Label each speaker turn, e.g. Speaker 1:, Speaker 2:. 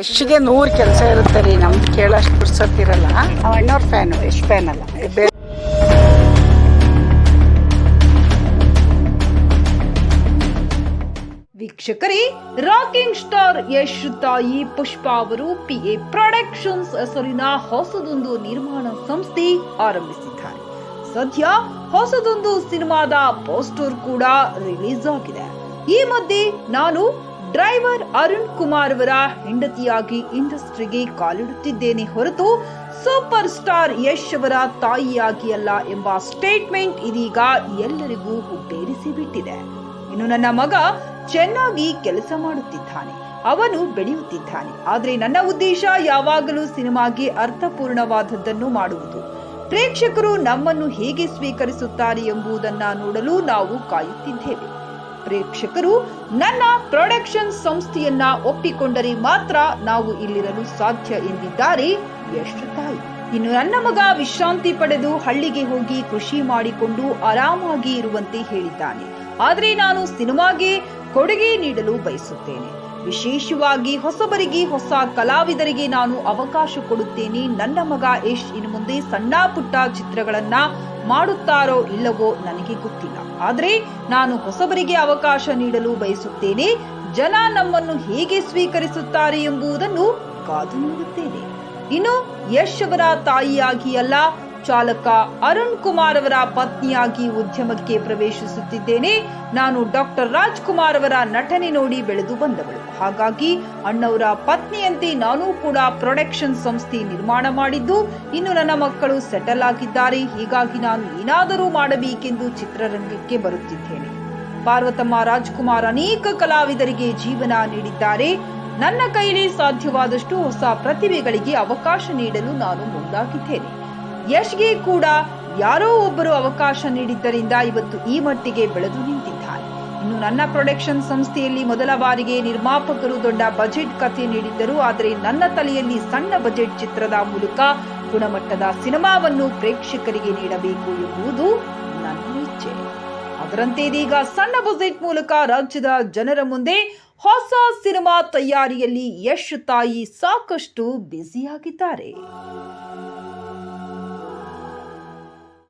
Speaker 1: ಎಷ್ಟಿಗೆ ನೂರು ಕೆಲಸ ಇರುತ್ತೆ ರೀ, ನಮ್ದು ಕೇಳಷ್ಟು ಬಿಡ್ಸೋತಿರಲ್ಲ ಅಣ್ಣವ್ರ ಫ್ಯಾನು ಎಷ್ಟು ಫ್ಯಾನ್ ಅಲ್ಲ.
Speaker 2: ವೀಕ್ಷಕರೇ ರಾಕಿಂಗ್ ಸ್ಟಾರ್ ಯಶ್ ತಾಯಿ ಪುಷ್ಪ ಅವರು ಪಿ ಎ ಪ್ರೊಡಕ್ಷನ್ಸ್ ಹೆಸರಿನ ಹೊಸದೊಂದು ನಿರ್ಮಾಣ ಸಂಸ್ಥೆ ಆರಂಭಿಸಿದ್ದಾರೆ. ಸದ್ಯ ಹೊಸದೊಂದು ಸಿನಿಮಾದ ಪೋಸ್ಟರ್ ಕೂಡ ರಿಲೀಸ್ ಆಗಿದೆ. ಈ ಮಧ್ಯೆ ನಾನು ಡ್ರೈವರ್ ಅರುಣ್ ಕುಮಾರ್ ಅವರ ಹೆಂಡತಿಯಾಗಿ ಇಂಡಸ್ಟ್ರಿಗೆ ಕಾಲಿಡುತ್ತಿದ್ದೇನೆ ಹೊರತು ಸೂಪರ್ ಸ್ಟಾರ್ ಯಶ್ ಅವರ ತಾಯಿಯಾಗಿ ಅಲ್ಲ ಎಂಬ ಸ್ಟೇಟ್ಮೆಂಟ್ ಇದೀಗ ಎಲ್ಲರಿಗೂ ಹುಟ್ಟೇರಿಸಿ ಬಿಟ್ಟಿದೆ ಇನ್ನು ನನ್ನ ಮಗ ಚೆನ್ನಾಗಿ ಕೆಲಸ ಮಾಡುತ್ತಿದ್ದಾನೆ. ಅವನು ಬೆಳೆಯುತ್ತಿದ್ದಾನೆ. ಆದರೆ ನನ್ನ ಉದ್ದೇಶ ಯಾವಾಗಲೂ ಸಿನಿಮಾಗೆ ಅರ್ಥಪೂರ್ಣವಾದದ್ದನ್ನು ಮಾಡುವುದು. ಪ್ರೇಕ್ಷಕರು ನಮ್ಮನ್ನು ಹೇಗೆ ಸ್ವೀಕರಿಸುತ್ತಾರೆ ಎಂಬುದನ್ನ ನೋಡಲು ನಾವು ಕಾಯುತ್ತಿದ್ದೇವೆ. ಪ್ರೇಕ್ಷಕರು, ನನ್ನ ಪ್ರೊಡಕ್ಷನ್ ಸಂಸ್ಥೆಯನ್ನ ಒಪ್ಪಿಕೊಂಡರೆ ಮಾತ್ರ ನಾವು ಇಲ್ಲಿರಲು ಸಾಧ್ಯ ಎಂದಿದ್ದಾರೆ ಯಶ್ ತಾಯಿ ಇನ್ನು ನನ್ನ ಮಗ ವಿಶ್ರಾಂತಿ ಪಡೆದು ಹಳ್ಳಿಗೆ ಹೋಗಿ ಕೃಷಿ ಮಾಡಿಕೊಂಡು ಆರಾಮಾಗಿ ಇರುವಂತೆ ಹೇಳಿದ್ದಾನೆ. ಆದರೆ ನಾನು ಸಿನಿಮಾಗೆ ಕೊಡುಗೆ ನೀಡಲು ಬಯಸುತ್ತೇನೆ. ವಿಶೇಷವಾಗಿ ಹೊಸಬರಿಗೆ ಹೊಸ ಕಲಾವಿದರಿಗೆ ನಾನು ಅವಕಾಶ ಕೊಡುತ್ತೇನೆ. ನನ್ನ ಮಗ ಯಶ್ ಇನ್ನು ಮುಂದೆ ಸಣ್ಣ ಪುಟ್ಟ ಚಿತ್ರಗಳನ್ನ ಮಾಡುತ್ತಾರೋ ಇಲ್ಲವೋ ನನಗೆ ಗೊತ್ತಿಲ್ಲ. ಆದರೆ ನಾನು ಹೊಸಬರಿಗೆ ಅವಕಾಶ ನೀಡಲು ಬಯಸುತ್ತೇನೆ. ಜನ ನಮ್ಮನ್ನು ಹೇಗೆ ಸ್ವೀಕರಿಸುತ್ತಾರೆ ಎಂಬುದನ್ನು ಕಾದು ನೋಡುತ್ತೇನೆ. ಇನ್ನು ಯಶ್ ಅವರ ತಾಯಿಯಾಗಿ ಅಲ್ಲ ಚಾಲಕ ಅರುಣ್ ಕುಮಾರ್ ಅವರ ಪತ್ನಿಯಾಗಿ ಉದ್ಯಮಕ್ಕೆ ಪ್ರವೇಶಿಸುತ್ತಿದ್ದೇನೆ. ನಾನು ಡಾಕ್ಟರ್ ರಾಜ್ಕುಮಾರ್ ಅವರ ನಟನೆ ನೋಡಿ ಬೆಳೆದು ಬಂದವಳು. ಹಾಗಾಗಿ ಅಣ್ಣವರ ಪತ್ನಿಯಂತೆ ನಾನು ಕೂಡ ಪ್ರೊಡಕ್ಷನ್ ಸಂಸ್ಥೆ ನಿರ್ಮಾಣ ಮಾಡಿದ್ದು, ಇನ್ನು ನನ್ನ ಮಕ್ಕಳು ಸೆಟಲ್ ಆಗಿದ್ದಾರೆ. ಹೀಗಾಗಿ ನಾನು ಏನಾದರೂ ಮಾಡಬೇಕೆಂದು ಚಿತ್ರರಂಗಕ್ಕೆ ಬರುತ್ತಿದ್ದೇನೆ. ಪಾರ್ವತಮ್ಮ ರಾಜ್ಕುಮಾರ್ ಅನೇಕ ಕಲಾವಿದರಿಗೆ ಜೀವನ ನೀಡಿದ್ದಾರೆ. ನನ್ನ ಕೈಲಿ ಸಾಧ್ಯವಾದಷ್ಟು ಹೊಸ ಪ್ರತಿಭೆಗಳಿಗೆ ಅವಕಾಶ ನೀಡಲು ನಾನು ಮುಂದಾಗಿದ್ದೇನೆ. ಯಶ್ಗೆ ಕೂಡ ಯಾರೋ ಒಬ್ಬರು ಅವಕಾಶ ನೀಡಿದ್ದರಿಂದ ಇವತ್ತು ಈ ಮಟ್ಟಿಗೆ ಬೆಳೆದು ನಿಂತಿದ್ದಾರೆ. ಇನ್ನು ನನ್ನ ಪ್ರೊಡಕ್ಷನ್ ಸಂಸ್ಥೆಯಲ್ಲಿ ಮೊದಲ ಬಾರಿಗೆ ನಿರ್ಮಾಪಕರು ದೊಡ್ಡ ಬಜೆಟ್ ಕಥೆ ನೀಡಿದ್ದರು. ಆದರೆ ನನ್ನ ತಲೆಯಲ್ಲಿ ಸಣ್ಣ ಬಜೆಟ್ ಚಿತ್ರದ ಮೂಲಕ ಗುಣಮಟ್ಟದ ಸಿನಿಮಾವನ್ನು ಪ್ರೇಕ್ಷಕರಿಗೆ ನೀಡಬೇಕು ಎಂಬುದು ನನ್ನ ಇಚ್ಛೆ. ಅದರಂತೆ ಇದೀಗ ಸಣ್ಣ ಬಜೆಟ್ ಮೂಲಕ ರಾಜ್ಯದ ಜನರ ಮುಂದೆ ಹೊಸ ಸಿನಿಮಾ ತಯಾರಿಯಲ್ಲಿ ಯಶ್ ತಾಯಿ ಸಾಕಷ್ಟು ಬ್ಯುಸಿಯಾಗಿದ್ದಾರೆ.